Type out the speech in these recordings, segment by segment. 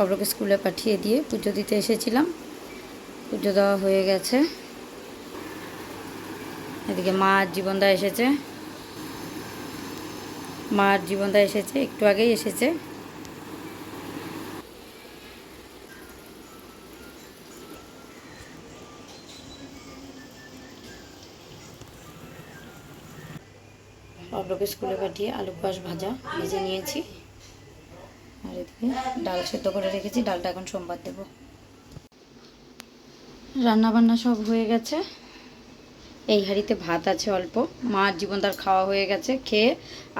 অব্রকে স্কুলে পাঠিয়ে দিয়ে পুজো দিতে এসেছিলাম। পুজো দেওয়া হয়ে গেছে। এদিকে মা জীবনদা এসেছে। মা জীবনদা এসেছে, একটু আগেই এসেছে। অব্রকে স্কুলে পাঠিয়ে আলু পাশ ভাজা ভেজে নিয়েছি। আর এদিকে ডাল সেদ্ধ করে রেখেছি, ডালটা এখন সোমবার দেবো। রান্না বান্না সব হয়ে গেছে। এই হাঁড়িতে ভাত আছে অল্প। মার জীবন তার খাওয়া হয়ে গেছে, খেয়ে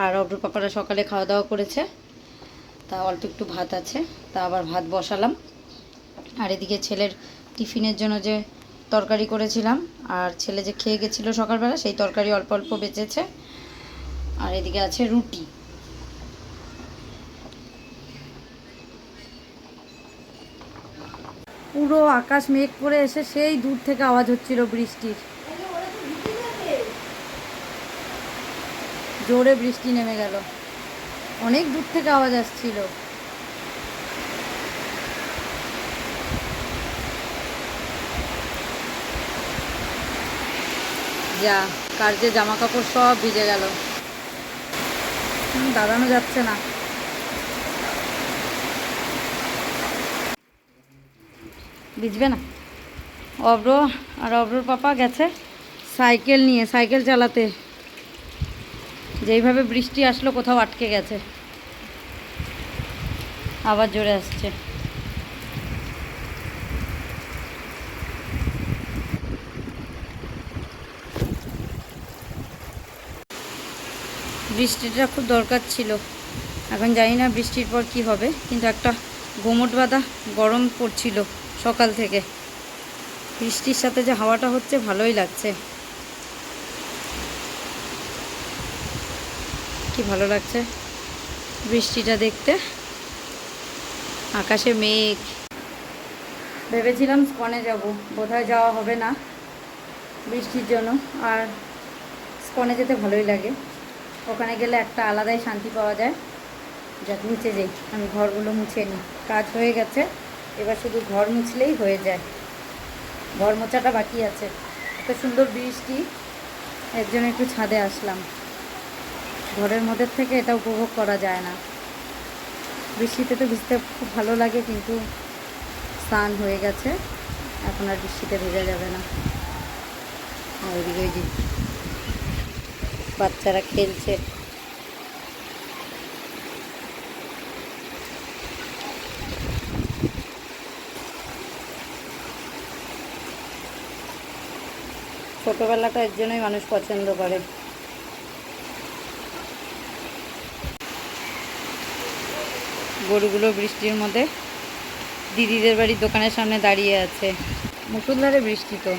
আর অব্র পাপারা সকালে খাওয়া দাওয়া করেছে। তা অল্প একটু ভাত আছে, তা আবার ভাত বসালাম। আর এদিকে ছেলের টিফিনের জন্য যে তরকারি করেছিলাম, আর ছেলে যে খেয়ে গেছিল সকালবেলা, সেই তরকারি অল্প অল্প বেঁচেছে। আর এদিকে আছে রুটি। পুরো আকাশ মেঘ করে এসে সেই দূর থেকে আওয়াজ হচ্ছিল বৃষ্টির। জোরে বৃষ্টি নেমে গেল। অনেক দূর থেকে আওয়াজ আসছিল। যা কার্যে জামা কাপড় সব ভিজে গেল। দাঁড়ানো যাচ্ছে না। ভিজবে না। অব্র আর অব্রর পাপা গেছে সাইকেল নিয়ে, সাইকেল চালাতে। যেইভাবে বৃষ্টি আসলো কোথাও আটকে গেছে। আবার জোরে আসছে। বৃষ্টিটা খুব দরকার ছিল। এখন জানি না বৃষ্টির পর কি হবে, কিন্তু একটা গোমট বাঁধা গরম পড়ছিল। সকাল থেকে। বৃষ্টির সাথে যে হাওয়াটা হচ্ছে, ভালোই লাগছে। কি ভালো লাগছে বৃষ্টিটা দেখতে। আকাশে মেঘ। ভেবেছিলাম স্কনে যাব, বোধহয় যাওয়া হবে না বৃষ্টির জন্য। আর স্কনে যেতে ভালোই লাগে। ওখানে গেলে একটা আলাদাই শান্তি পাওয়া যায়। যাক মুছে যাই। আমি ঘরগুলো মুছে নিই। কাজ হয়ে গেছে। এবার শুধু ঘর মুছলেই হয়ে যায়। ঘর মোছাটা বাকি আছে। এত সুন্দর বৃষ্টি, এর জন্য একটু ছাদে আসলাম। ঘরের মধ্যে থেকে এটা উপভোগ করা যায় না। বৃষ্টিতে তো ভিজতে খুব ভালো লাগে, কিন্তু স্নান হয়ে গেছে। এখন আর বৃষ্টিতে ভেজা যাবে না। ওইদিকে ওই বাচ্চারা খেলছে। ছোটোবেলাটা এর জন্যই মানুষ পছন্দ করে। গরুগুলো বৃষ্টির মধ্যে দিদিদের বাড়ির দোকানের সামনে দাঁড়িয়ে আছে। মুসুলধারে বৃষ্টি তো।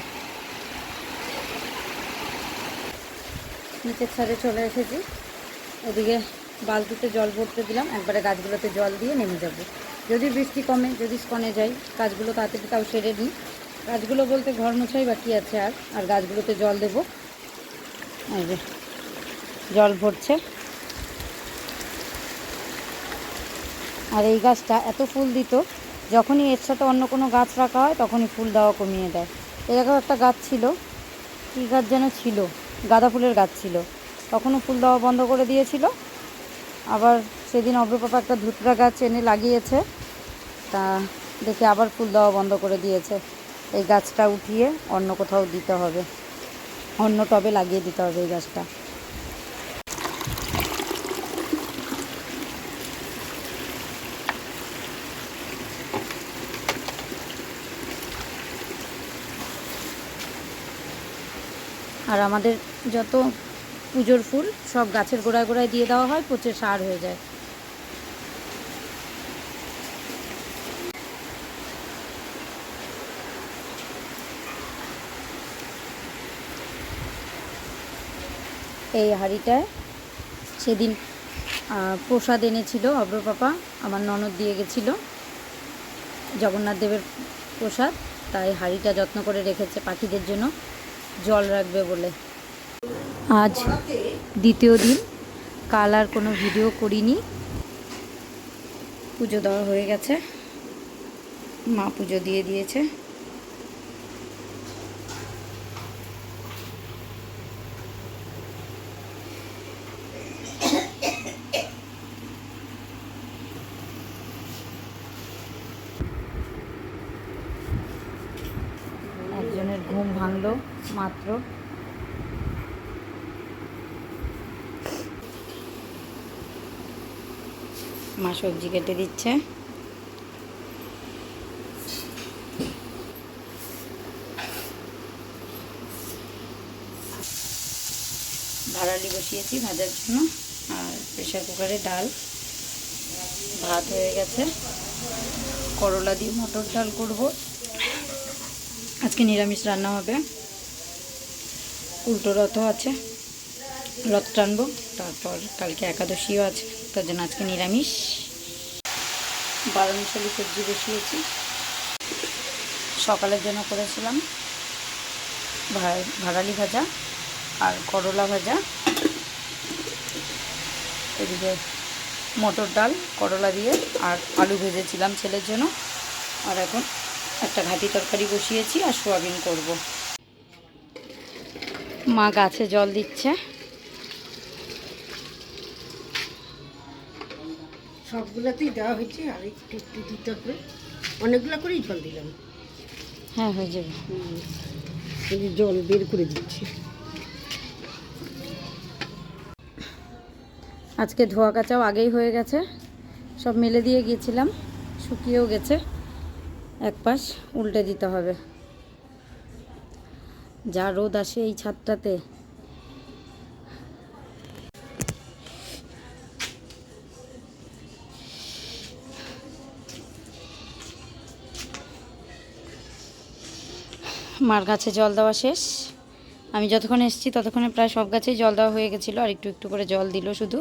নিচের ছাদে চলে এসেছি। ওদিকে বালতিতে জল ভরতে দিলাম, একবারে গাছগুলোতে জল দিয়ে নেমে যাব। যদি বৃষ্টি কমে, যদি স্কনে যাই গাছগুলো তাড়াতাড়ি তাও সেরে নিই। কাজগুলো বলতে ঘর মোছাই বাকি আছে আর আর গাছগুলোতে জল দেব। এই যে, জল ভরছে। আর এই গাছটা এত ফুল দিত, যখনই এর সাথে অন্য কোনো গাছ রাখা হয়, তখনই ফুল দেওয়া কমিয়ে দেয়। এরকম একটা গাছ ছিল, কী গাছ যেন ছিল, গাঁদা ফুলের গাছ ছিল। তখনও ফুল দেওয়া বন্ধ করে দিয়েছিল। আবার সেদিন অব্রপাপা একটা ধুতরা গাছ এনে লাগিয়েছে, তা দেখে আবার ফুল দেওয়া বন্ধ করে দিয়েছে। এই গাছটা উঠিয়ে অন্য কোথাও দিতে হবে। অন্য টবে লাগিয়ে দিতে হবে এই গাছটা। আর আমাদের যত পুজোর ফুল সব গাছের গোড়ায় গোড়ায় দিয়ে দেওয়া হয়, পচে সার হয়ে যায়। এই হাঁড়িটায় সেদিন প্রসাদ এনেছিল অব্রপাপা আমার ননদ দিয়ে গেছিল জগন্নাথ দেবের প্রসাদ, তাই হাঁড়িটা যত্ন করে রেখেছে পাখিদের জন্য, জল রাখবে বলে। আজ দ্বিতীয় দিন, কাল আর কোনো ভিডিও করিনি। পুজো দেওয়া হয়ে গেছে, মা পুজো দিয়ে দিয়েছে। মাত্র। মা সবজি কেটে দিচ্ছে। ভাড়ালি বসিয়েছি ভাজার জন্য। আর প্রেশার কুকারে ডাল। ভাত হয়ে গেছে। করলা দিয়ে মটর ডাল করব। আজকে নিরামিষ রান্না হবে। উল্টো রথও আছে, রথ টানবো, তারপর কালকে একাদশীও আছে, তার জন্য আজকে নিরামিষ। বারো মিশালি সবজি বসিয়েছি। সকালের জন্য করেছিলাম ভাড়ালি ভাজা আর করলা ভাজা। এদিকে মটর ডাল, করলা দিয়ে আর আলু ভেজেছিলাম ছেলের জন্য। আর এখন একটা ঘাটি তরকারি বসিয়েছি আর সোয়াবিন করব। মা গাছে জল দিচ্ছে। সবগুলোতেই দেওয়া হয়েছে আর একটু একটু দিতে হবে। অনেকগুলো করেই জল দিলাম। হ্যাঁ হয়ে যাবে। জল বের করে দিচ্ছি। আজকে ধোয়া কাচাও আগেই হয়ে গেছে। সব মেলে দিয়ে গিয়েছিলাম। শুকিয়েও গেছে। এক পাশ উল্টে দিতে হবে। যা রোদ আসে এই ছাদটাতে। মার গাছে জল দেওয়া শেষ। আমি যতক্ষণ এসেছি ততক্ষণে প্রায় সব গাছেই জল দেওয়া হয়ে গেছিল আর একটু একটু করে জল দিল শুধু।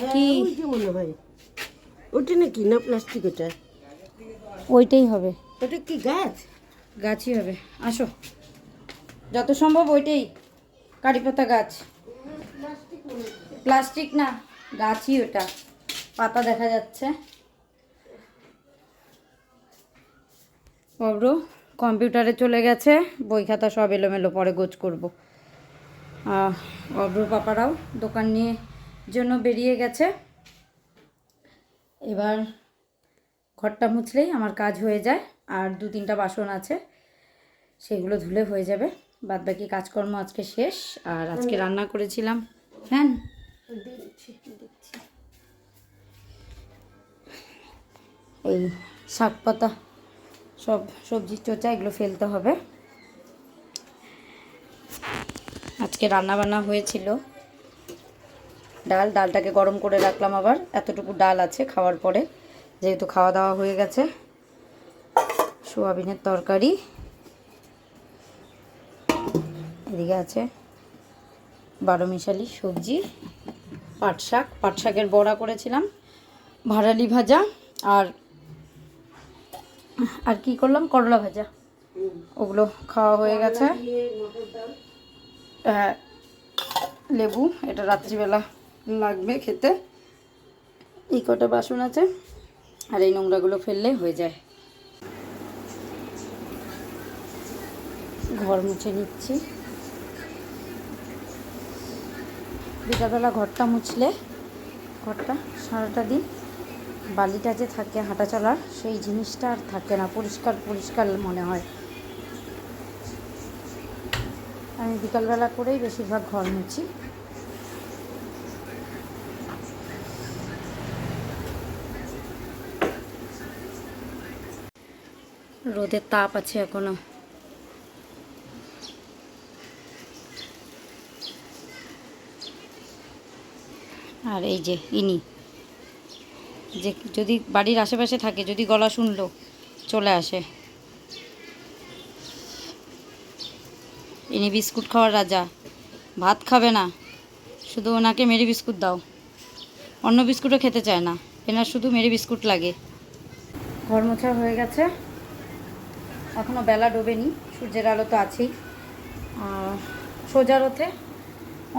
হ্যাঁ, কি? ওই যে ওটা নাকি না প্লাস্টিক ওটা? ওইটাই হবে। ওটা কি গাছ? গাছই হবে। আসো। যত সম্ভব ওইটাই। কারি পাতা গাছ। প্লাস্টিক না, গাছই ওটা। পাতা দেখা যাচ্ছে। অব্র, কম্পিউটারে চলে গেছে। বই খাতা সব এলোমেলো, পরে গোছ করব। অব্র পাপারাও দোকান নিয়ে জন্য বেরিয়ে গেছে। এবার ঘরটা মুছলেই আমার কাজ হয়ে যায় আর দু তিনটা বাসন আছে সেগুলো ধুলে হয়ে যাবে। বাদ বাকি কাজকর্ম আজকে শেষ আর আজকে রান্না করেছিলাম। ফ্যান। এই শাক পাতা সব সবজির চোচা এগুলো ফেলতে হবে। আজকে রান্না বান্না হয়েছিল। ডাল ডালটাকে গরম করে রাখলাম আবার এতটুকু ডাল আছে খাওয়ার পরে। যেহেতু খাওয়া দাওয়া হয়ে গেছে, সোয়াবিনের তরকারি। এদিকে আছে বারো মিশালি সবজি, পাট শাক। পাট শাকের বড়া করেছিলাম ভাড়ালি ভাজা আর আর কি করলাম? করলা ভাজা। ওগুলো খাওয়া হয়ে গেছে। হ্যাঁ লেবু, এটা রাত্রিবেলা লাগবে খেতে। এই কটা বাসন আছে। আর এই নোংরাগুলো ফেললে হয়ে যায়। ঘর মুছে নিচ্ছি। বিকালবেলা ঘরটা মুছলে, ঘরটা সারাটা দিন বালিটা যে থাকে হাঁটা চলার, সেই জিনিসটা আর থাকে না, পরিষ্কার পরিষ্কার মনে হয়। আমি বিকালবেলা করেই বেশিরভাগ ঘর মুছি। রোদের তাপ আছে এখনও। আর এই যে ইনি, যে যদি বাড়ির আশেপাশে থাকে, যদি গলা শুনলো, চলে আসে। ইনি বিস্কুট খাওয়ার রাজা, ভাত খাবে না, শুধু ওনাকে মেরি বিস্কুট দাও। অন্য বিস্কুটও খেতে চায় না, এনার শুধু মেরি বিস্কুট লাগে। ঘর মোছা হয়ে গেছে। এখনও বেলা ডোবেনি, সূর্যের আলো তো আছেই। সোজা রথে,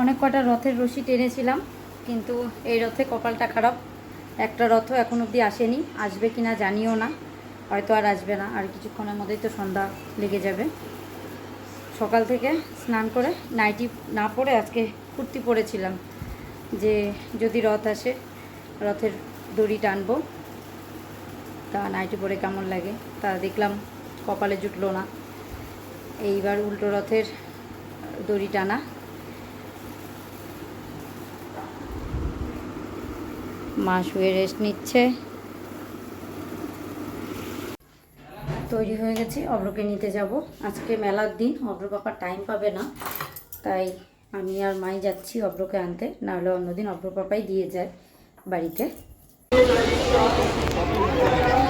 অনেক কটা রথের রশি টেনেছিলাম, কিন্তু এই রথে কপালটা খারাপ। একটা রথ এখন অবধি আসেনি, আসবে কি না জানিও না, হয়তো আর আসবে না, আর কিছুক্ষণের মধ্যেই তো সন্ধ্যা লেগে যাবে। সকাল থেকে স্নান করে নাইটি না পরে আজকে কুর্তি পরেছিলাম, যে যদি রথ আসে, রথের দড়ি টানবো, তা নাইটি পরে কেমন লাগে, তা দেখলাম কপালে জুটলো না। এইবার উল্টো রথের দড়ি টানা। মা শুয়ে রেস্ট নিচ্ছে। তৈরি হয়ে গেছি অব্রকে নিতে যাব। আজকে মেলার দিন অব্র পাপা টাইম পাবে না। তাই আমি আর মাই যাচ্ছি অব্রকে আনতে। নাহলে অন্যদিন অব্র পাপাই দিয়ে যায় বাড়িতে।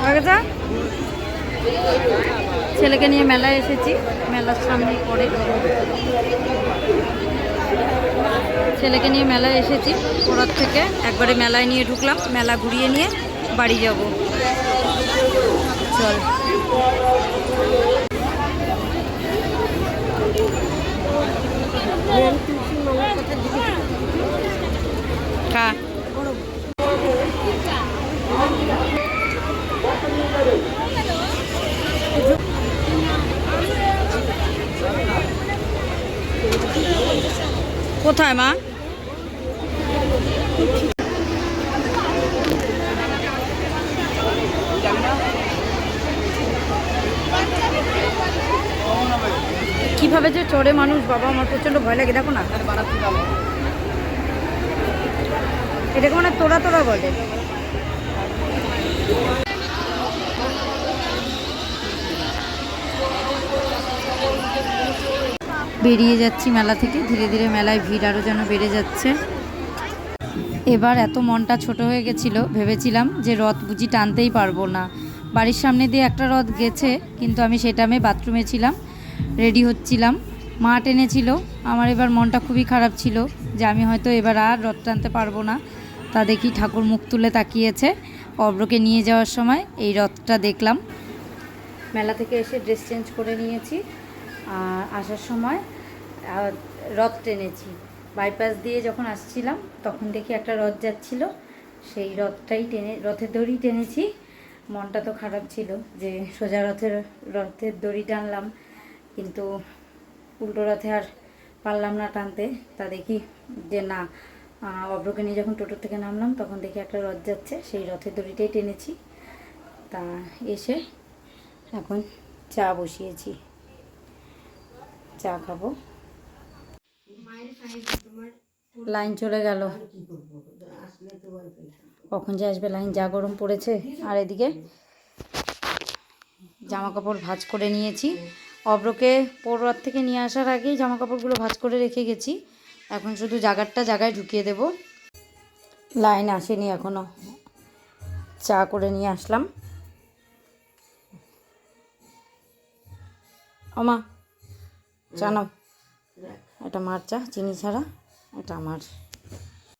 আগে। ছেলেকে নিয়ে মেলায় এসেছি। মেলার সামনেই পড়ে ছেলেকে নিয়ে মেলায় এসেছি। ওরার থেকে একবারে মেলায় নিয়ে ঢুকলাম। মেলা ঘুরিয়ে নিয়ে বাড়ি যাব। চল। কথা জিজ্ঞেস কা কোথায়, মা? কীভাবে যে চড়ে মানুষ, বাবা, আমার প্রচণ্ড ভয় লাগে, দেখো না। এটাকে মানে তোরা তোরা বলে। বেরিয়ে যাচ্ছি মেলা থেকে। ধীরে ধীরে মেলায় ভিড় আরও যেন বেড়ে যাচ্ছে। এবার এত মনটা ছোট হয়ে গেছিল, ভেবেছিলাম যে রথ বুঝি টানতেই পারব না। বাড়ির সামনে দিয়ে একটা রথ গেছে, কিন্তু আমি সেটা আমি বাথরুমে ছিলাম, রেডি হচ্ছিলাম। মা টেনেছিল, আমার এবার মনটা খুবই খারাপ ছিল যে আমি হয়তো এবার আর রথ টানতে পারব না। তা দেখি ঠাকুর মুখ তুলে তাকিয়েছে, অব্রকে নিয়ে যাওয়ার সময় এই রথটা দেখলাম। মেলা থেকে এসে ড্রেস চেঞ্জ করে নিয়েছি। আর আসার সময় রথ টেনেছি। বাইপাস দিয়ে যখন আসছিলাম, তখন দেখি একটা রথ যাচ্ছিল। সেই রথটাই টেনে, রথের দড়ি টেনেছি। মনটা তো খারাপ ছিল যে সোজা রথের রথের দড়ি টানলাম। কিন্তু উল্টো রথে আর পারলাম না টানতে। তা দেখি যে না অব্রকে নিয়ে যখন টোটো থেকে নামলাম, তখন দেখি একটা রথ যাচ্ছে। সেই রথের দড়িটাই টেনেছি। তা এসে এখন চা বসিয়েছি। চা খাব। লাইন চলে গেল। কখন যে আসবে লাইন? যা গরম পড়েছে। আর এদিকে জামা কাপড় ভাঁজ করে নিয়েছি। অব্রকে পড়ুয়ার থেকে নিয়ে আসার আগেই জামা কাপড়গুলো ভাঁজ করে রেখে গেছি। এখন শুধু জাগারটা জায়গায় ঢুকিয়ে দেব। লাইন আসেনি এখনও। চা করে নিয়ে আসলাম। ওমা চা এটা মার চা চিনি ছাড়া। এটা আমার।